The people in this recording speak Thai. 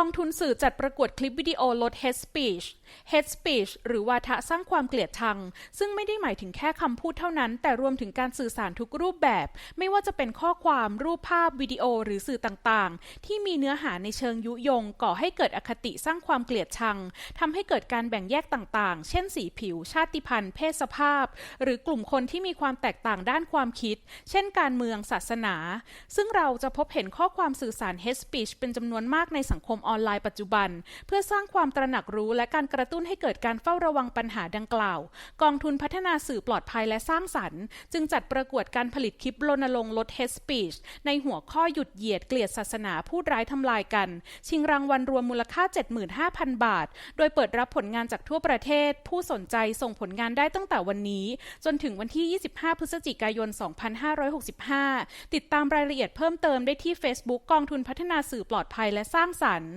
องทุนสื่อจัดประกวดคลิปวิดีโอลด hate speech hate speech หรือวาทะสร้างความเกลียดชัง ซึ่งไม่ได้หมายถึงแค่คำพูดเท่านั้น แต่รวมถึงการสื่อสารทุกรูปแบบ ไม่ว่าจะเป็นข้อความรูปภาพวิดีโอหรือสื่อต่างๆ ที่มีเนื้อหาในเชิงยุยง ก่อให้เกิดอคติสร้างความเกลียดชังทำให้เกิดการแบ่งแยกต่างๆ เช่นสีผิว ชาติพันธุ์ เพศสภาพ หรือกลุ่มคนที่มีความแตกต่างด้านความคิด เช่น การเมืองศาสนา ซึ่งเราจะพบเห็นข้อความสื่อสาร hate speech เป็นจำนวนมากในสังคมอออนไลน์ปัจจุบัน เพื่อสร้างความตระหนักรู้และการกระตุ้นให้เกิดการเฝ้าระวังปัญหาดังกล่าว กองทุนพัฒนาสื่อปลอดภัยและสร้างสรรค์ จึงจัดประกวดการผลิตคลิปรณรงค์ลด hate speech ในหัวข้อหยุดเหยียดเกลียดศาสนาพูดร้ายทำลายกัน ชิงรางวัลรวมมูลค่า 75,000 บาท โดยเปิดรับผลงานจากทั่วประเทศ ผู้สนใจส่งผลงานได้ตั้งแต่วันนี้ จนถึงวันที่ 25 พฤศจิกายน 2565 ติดตามรายละเอียดเพิ่มเติมได้ที่ Facebook กองทุนพัฒนาสื่อปลอดภัยและสร้างสรรค์